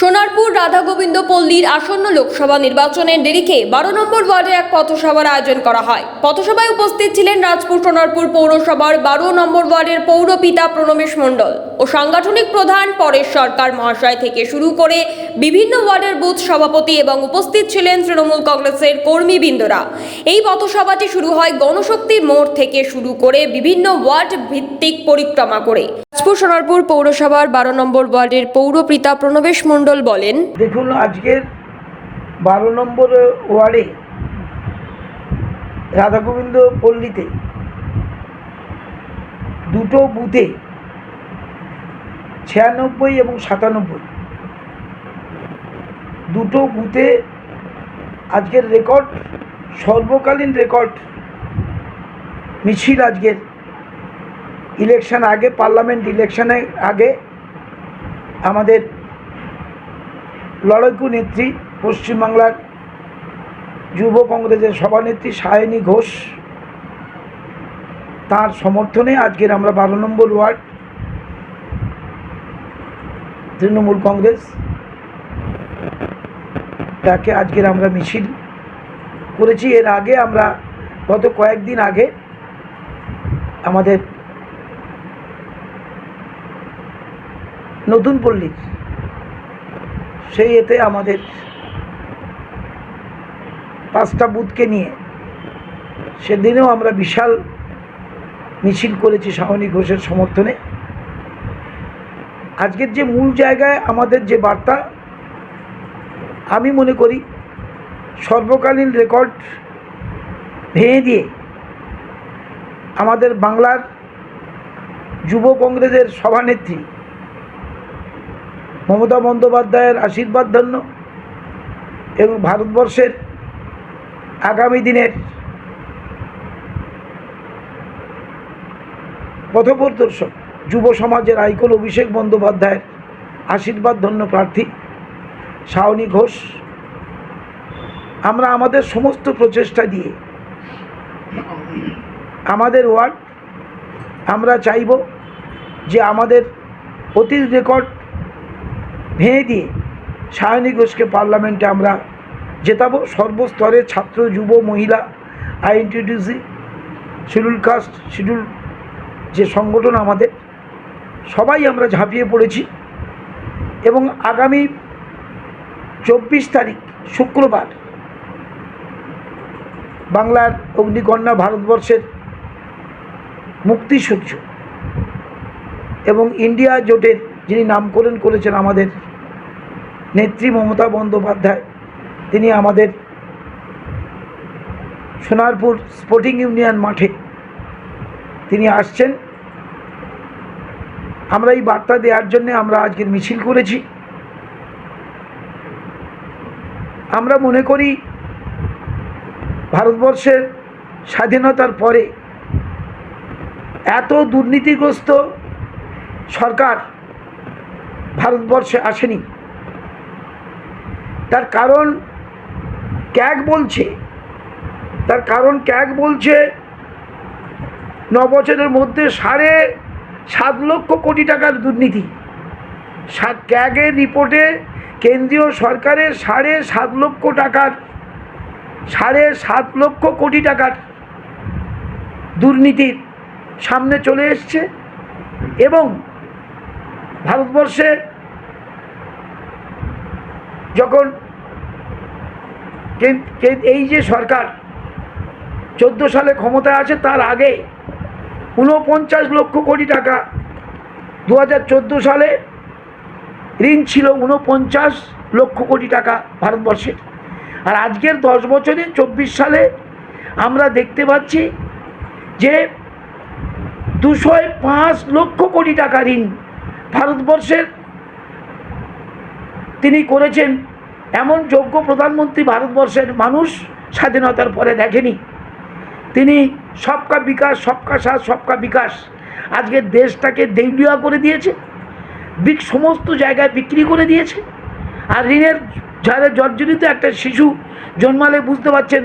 সোনারপুর রাধা গোবিন্দ পল্লীর আসন্ন লোকসভা নির্বাচনের দেরিকে বারো নম্বর ওয়ার্ডে এক পথসভার আয়োজন করা হয়। পথসভায় উপস্থিত ছিলেন রাজপুর সোনারপুর পৌরসভার বারো নম্বর ওয়ার্ডের পৌরপিতা প্রণমেশ মণ্ডল। ও সাংগঠনিক প্রধান পরেশ সরকার মহাশয় থেকে শুরু করে বিভিন্ন ওয়ার্ডের বুথ সভাপতি এবং উপস্থিত ছিলেন তৃণমূল কংগ্রেসের কর্মীবৃন্দরা। এই পথসভাটি শুরু হয় গণশক্তি মোড় থেকে শুরু করে বিভিন্ন ওয়ার্ড ভিত্তিক পরিক্রমা করে। রাজপুর সোনারপুর পৌরসভার বারো নম্বর ওয়ার্ডের পৌরপিতা প্রণবেশ মণ্ডল বলেন, দেখুন, আজকের বারো নম্বর ওয়ার্ডে রাধাগোবিন্দ পল্লীতে দুটো বুথে ছিয়ানব্বই এবং সাতানব্বই। দুটো বুথে আজকের রেকর্ড সর্বকালীন রেকর্ড, মিছিল আজকের। ইলেকশন আগে, পার্লামেন্ট ইলেকশনের আগে আমাদের লড়াইকু নেত্রী, পশ্চিমবাংলার যুব কংগ্রেসের সভানেত্রী সায়নী ঘোষ, তার সমর্থনে আজকের আমরা বারো নম্বর ওয়ার্ড তৃণমূল কংগ্রেস, তাকে আজকের আমরা মিছিল করেছি। এর আগে আমরা গত কয়েকদিন আগে আমাদের নতুন পল্লীর সেই এতে আমাদের পাঁচটা বুথকে নিয়ে সেদিনেও আমরা বিশাল মিছিল করেছি শাহনী ঘোষের সমর্থনে। আজকের যে মূল জায়গায় আমাদের যে বার্তা, আমি মনে করি সর্বকালীন রেকর্ড ভেঙে দিয়ে আমাদের বাংলার যুব কংগ্রেসের সভানেত্রী মমতা বন্দ্যোপাধ্যায়ের আশীর্বাদ ধন্য এবং ভারতবর্ষের আগামী দিনের পথপ্রদর্শক। যুব সমাজের আইকন অভিষেক বন্দ্যোপাধ্যায়ের আশীর্বাদ ধন্য প্রার্থী শাওনী ঘোষ। আমরা আমাদের সমস্ত প্রচেষ্টা দিয়ে আমাদের ওয়ার্ড আমরা চাইব যে আমাদের অতীত রেকর্ড ভেঙে দিয়ে সায়নী ঘোষকে পার্লামেন্টে আমরা জেতাবো। সর্বস্তরের ছাত্র, যুব, মহিলা আইএনটিটিউসি শিডিউল কাস্ট, শিডিউল যে সংগঠন আমাদের সবাই আমরা ঝাঁপিয়ে পড়েছি এবং আগামী চব্বিশ তারিখ শুক্রবার বাংলার অগ্নিকন্যা ভারতবর্ষের মুক্তিসূর্য এবং ইন্ডিয়া জোটের যিনি নামকরণ করেছেন আমাদের নেত্রী মমতা বন্দ্যোপাধ্যায়, তিনি আমাদের সোনারপুর স্পোর্টিং ইউনিয়ন মাঠে তিনি আসছেন। আমরা এই বার্তা দেওয়ার জন্যে আমরা আজকের মিছিল করেছি। আমরা মনে করি ভারতবর্ষের স্বাধীনতার পরে এত দুর্নীতিগ্রস্ত সরকার ভারতবর্ষে আসেনি। তার কারণ ক্যাগ বলছে। তার কারণ ক্যাগ বলছে ন বছরের মধ্যে সাড়ে সাত লক্ষ কোটি টাকার দুর্নীতি। সাত ক্যাগের রিপোর্টে কেন্দ্রীয় সরকারের সাড়ে সাত লক্ষ টাকার, সাড়ে সাত লক্ষ কোটি টাকার দুর্নীতির সামনে চলে এসছে এবং ভারতবর্ষে যখন এই যে সরকার চোদ্দ সালে ক্ষমতায় আছে, তার আগে ঊনপঞ্চাশ লক্ষ কোটি টাকা। দু হাজার চোদ্দ সালে ঋণ ছিল ঊনপঞ্চাশ লক্ষ কোটি টাকা ভারতবর্ষের আর আজকের দশ বছরে, চব্বিশ সালে আমরা দেখতে পাচ্ছি যে দুশো পাঁচ লক্ষ কোটি টাকা ঋণ ভারতবর্ষের তিনি করেছেন। এমন যোগ্য প্রধানমন্ত্রী ভারতবর্ষের মানুষ স্বাধীনতার পরে দেখেনি। তিনি সবকা বিকাশ, সবকা সাথ, সবকা বিকাশ। আজকের দেশটাকে দেউলিয়া করে দিয়েছে, বিক সমস্ত জায়গায় বিক্রি করে দিয়েছে। আর ঋণের ঝাড়ে জর্জরিত একটা শিশু জন্মালে বুঝতে পারছেন,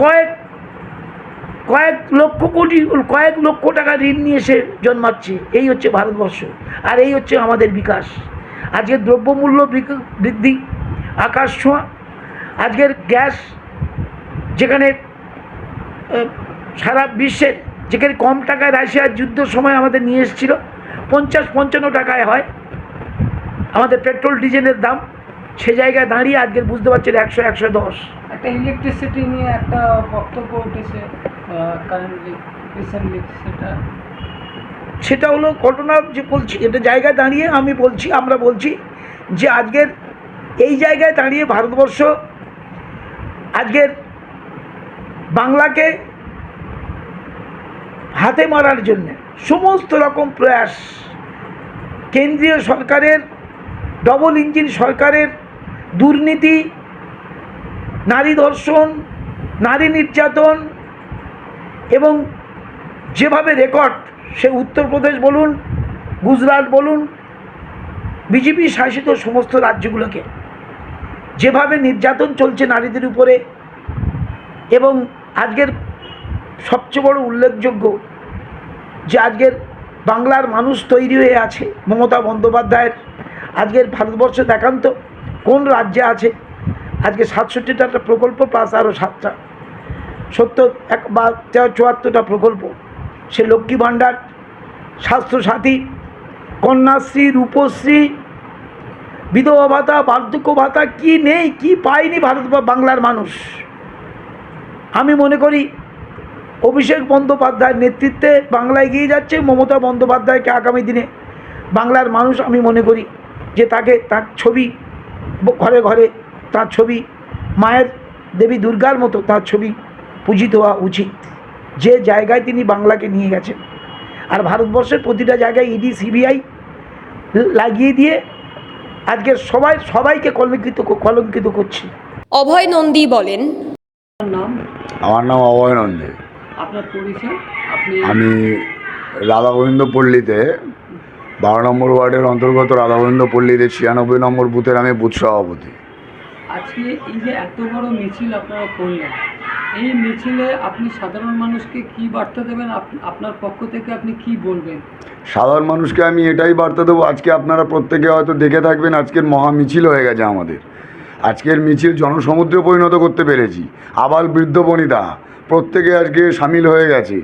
কয়েক কয়েক লক্ষ কোটি, কয়েক লক্ষ টাকা ঋণ নিয়ে সে জন্মাচ্ছে। এই হচ্ছে ভারতবর্ষ, আর এই হচ্ছে আমাদের বিকাশ। আজকের দ্রব্যমূল্য বৃদ্ধি, আকাশ ছোঁয়া, আজকের গ্যাস, যেখানে সারা বিশ্বের যেখানে কম টাকায় রাশিয়ার যুদ্ধের সময় আমাদের নিয়ে এসেছিল পঞ্চাশ পঞ্চান্ন টাকায় হয়। আমাদের পেট্রোল ডিজেলের দাম সে জায়গায় দাঁড়িয়ে আজকে বুঝতে পারছেন একশো একশো দশ। একটা ইলেকট্রিসিটি নিয়ে একটা বক্তব্য উঠেছে সেটা। সেটা হলো ঘটনা যে বলছি এটা জায়গায় দাঁড়িয়ে আমি বলছি আমরা বলছি যে আজকের এই জায়গায় দাঁড়িয়ে ভারতবর্ষ আজকের বাংলাকে হাতে মারার জন্য। সমস্ত রকম প্রয়াস কেন্দ্রীয় সরকারের ডবল ইঞ্জিন সরকারের, দুর্নীতি, নারী ধর্ষণ, নারী নির্যাতন এবং যেভাবে রেকর্ড সে উত্তরপ্রদেশ বলুন, গুজরাট বলুন, বিজেপি শাসিত সমস্ত রাজ্যগুলোকে। যেভাবে নির্যাতন চলছে নারীদের উপরে এবং আজকের সবচেয়ে বড় উল্লেখযোগ্য যে আজকের বাংলার মানুষ তৈরি হয়ে আছে, মমতা বন্দ্যোপাধ্যায়ের। আজকের ভারতবর্ষে দেখান্ত কোন রাজ্যে আছে? আজকে সাতষট্টিটা একটা প্রকল্প প্লাস আরও সাতটা। সত্তর এক বা তেরো চুয়াত্তরটা প্রকল্প। সে লক্ষ্মী ভাণ্ডার, স্বাস্থ্যসাথী, কন্যাশ্রী, রূপশ্রী, বিধবা ভাতা, বার্ধক্য ভাতা, কি নেই, কি পায়নি ভারত বাংলার মানুষ? আমি মনে করি অভিষেক বন্দ্যোপাধ্যায়ের নেতৃত্বে বাংলা এগিয়ে যাচ্ছে মমতা বন্দ্যোপাধ্যায়কে আগামী দিনে। বাংলার মানুষ আমি মনে করি যে তাকে তার ছবি ঘরে ঘরে তার ছবি মায়ের দেবী দুর্গার মতো তার ছবি পূজিত হওয়া উচিত। যে জায়গায় তিনি বাংলাকে নিয়ে গেছেন। আর ভারতবর্ষের প্রতিটা জায়গায় ইডি সিবিআই লাগিয়ে দিয়ে আজকে সবাই সবাইকে কলঙ্কিত কলঙ্কিত করছে। অভয় নন্দী বলেন। নাম? আমার নাম অভয় নন্দী। আপনার পরিচয়? আপনি আমি রাধা গোবিন্দ পল্লীতে বারো নম্বর ওয়ার্ডের অন্তর্গত রাধা গোবিন্দ পল্লীতে ছিয়ানব্বই নম্বর বুথের আমি বুথ সভাপতি। আজকে এই যে এত বড় মিছিল আপনারা করলেন এই মিছিলে আপনি সাধারণ মানুষকে কি বার্তা দেবেন? আপনার পক্ষ থেকে আপনি কি বলবেন? সাধারণ মানুষকে আমি এটাই বার্তা দেবো আজকে আপনারা প্রত্যেকে হয়তো দেখে থাকবেন আজকের মহা মিছিল হয়ে গেছে আমাদের। আজকের মিছিল জনসমুদ্রে পরিণত করতে পেরেছি। আবাল বৃদ্ধ বনিতা প্রত্যেকে আজকে সামিল হয়ে গেছি।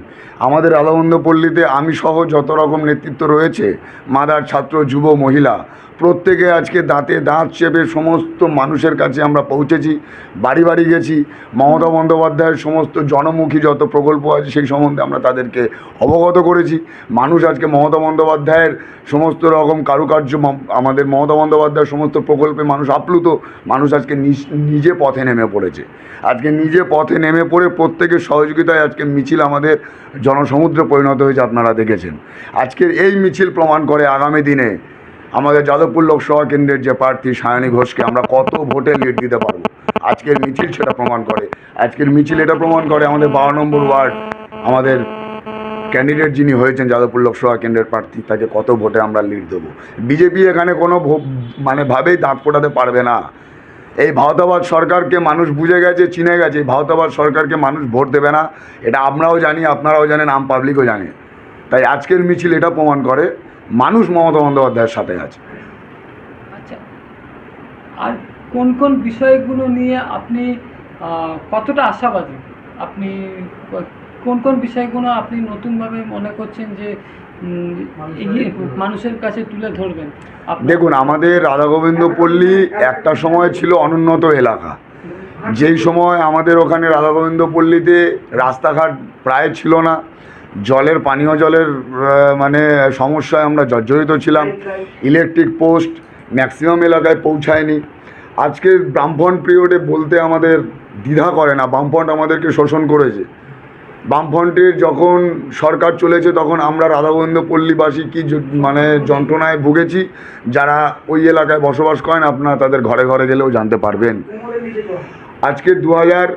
আমাদের আলোবন্ধ পল্লীতে আমি সহ যত রকম নেতৃত্ব রয়েছে, মাদার ছাত্র, যুব, মহিলা প্রত্যেকে আজকে দাঁতে দাঁত চেপে সমস্ত মানুষের কাছে আমরা পৌঁছেছি, বাড়ি বাড়ি গেছি, মমতা বন্দ্যোপাধ্যায়ের সমস্ত জনমুখী যত প্রকল্প আছে সেই সম্বন্ধে আমরা তাদেরকে অবগত করেছি। মানুষ আজকে মমতা বন্দ্যোপাধ্যায়ের সমস্ত রকম কারুকার্য আমাদের মমতা বন্দ্যোপাধ্যায়ের সমস্ত প্রকল্পে মানুষ আপ্লুত, মানুষ আজকে নিজ- পথে নেমে পড়েছে। আজকে নিজে পথে নেমে পড়ে প্রত্যেকের সহযোগিতায় আজকে মিছিল আমাদের জনসমুদ্রে পরিণত হয়েছে, আপনারা দেখেছেন। আজকের এই মিছিল প্রমাণ করে আগামী দিনে আমাদের যাদবপুর লোকসভা কেন্দ্রের যে প্রার্থী সায়নী ঘোষকে আমরা কত ভোটে লিড দিতে পারব? আজকের মিছিল সেটা প্রমাণ করে। আজকের মিছিল এটা প্রমাণ করে আমাদের বারো নম্বর ওয়ার্ড, আমাদের ক্যান্ডিডেট যিনি হয়েছেন যাদবপুর লোকসভা কেন্দ্রের প্রার্থী, তাকে কত ভোটে আমরা লিড দেবো? বিজেপি এখানে কোনো মানে ভাবেই দাঁত ফোটাতে পারবে না। এই ভারতাবাদ সরকারকে মানুষ বুঝে গেছে, চিনে গেছে, এই ভারতাবাদ সরকারকে মানুষ ভোট দেবে না। এটা আমরাও জানি, আপনারাও জানেন, আম পাবলিকও জানে। তাই আজকের মিছিল এটা প্রমাণ করে। মানুষ মমতা বন্দ্যোপাধ্যায়ের সাথে আছে। আচ্ছা আর কোন কোন বিষয়গুলো নিয়ে আপনি কতটা আশাবাদী? আপনি কোন কোন বিষয়গুলো আপনি নতুনভাবে মনে করছেন যে এগিয়ে মানুষের কাছে তুলে ধরবেন? দেখুন আমাদের রাধা গোবিন্দ পল্লী একটা সময় ছিল অনুন্নত এলাকা। যেই সময় আমাদের ওখানে রাধা গোবিন্দ পল্লীতে রাস্তাঘাট প্রায় ছিল না জলের পানীয় জলের মানে সমস্যায় আমরা জর্জরিত ছিলাম। ইলেকট্রিক পোস্ট ম্যাক্সিমাম এলাকায় পৌঁছায়নি। আজকে বামফ্রন্ট পিরিয়ডে বলতে আমাদের দ্বিধা করে না বামফ্রন্ট আমাদেরকে শোষণ করেছে। বামফ্রন্টের যখন সরকার চলেছে তখন আমরা রাধাগোবিন্দ পল্লীবাসী কি মানে যন্ত্রণায় ভুগেছি যারা ওই এলাকায় বসবাস করেন আপনারা তাদের ঘরে ঘরে গেলেও জানতে পারবেন। আজকে দু হাজার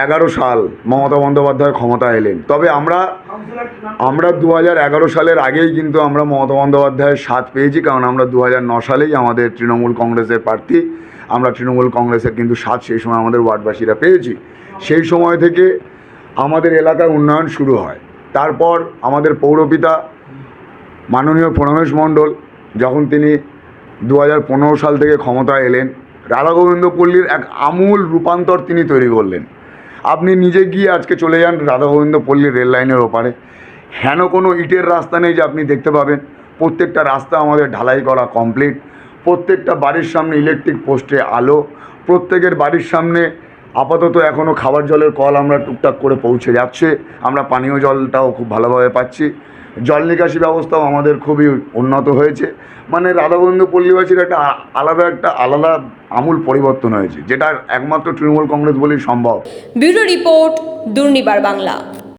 এগারো সাল মমতা বন্দ্যোপাধ্যায় ক্ষমতা এলেন। তবে আমরা আমরা দু হাজার এগারো সালের আগেই কিন্তু আমরা মমতা বন্দ্যোপাধ্যায়ের সাথ পেয়েছি, কারণ আমরা দু হাজার ন সালেই আমাদের তৃণমূল কংগ্রেসের প্রার্থী, আমরা তৃণমূল কংগ্রেসের কিন্তু সাথ সেই সময় আমাদের ওয়ার্ডবাসীরা পেয়েছি। সেই সময় থেকে আমাদের এলাকার উন্নয়ন শুরু হয়। তারপর আমাদের পৌরপিতা মাননীয় প্রণমেশ মণ্ডল, যখন তিনি দু হাজার পনেরো সাল থেকে ক্ষমতায় এলেন রাধা গোবিন্দ পল্লীর এক আমূল রূপান্তর তিনি তৈরি করলেন। আপনি নিজে গিয়ে আজকে চলে যান রাধাগোবিন্দ পল্লীর রেল লাইনের ওপারে। হেন কোনো ইটের রাস্তা নেই যে আপনি দেখতে পাবেন। প্রত্যেকটা রাস্তা আমাদের ঢালাই করা কমপ্লিট প্রত্যেকটা বাড়ির সামনে ইলেকট্রিক পোস্টে আলো। প্রত্যেকের বাড়ির সামনে আপাতত এখনও খাবার জলের কল আমরা টুকটাক করে পৌঁছে যাচ্ছে। আমরা পানীয় জলটাও খুব ভালোভাবে পাচ্ছি। জল নিকাশি ব্যবস্থাও আমাদের খুবই উন্নত হয়েছে। মানে রাধাবন্ধু পল্লীবাসীর একটা আলাদা একটা আলাদা আমূল পরিবর্তন হয়েছে, যেটা একমাত্র তৃণমূল কংগ্রেস বলেই সম্ভব। Bureau report, Durnibar Bangla.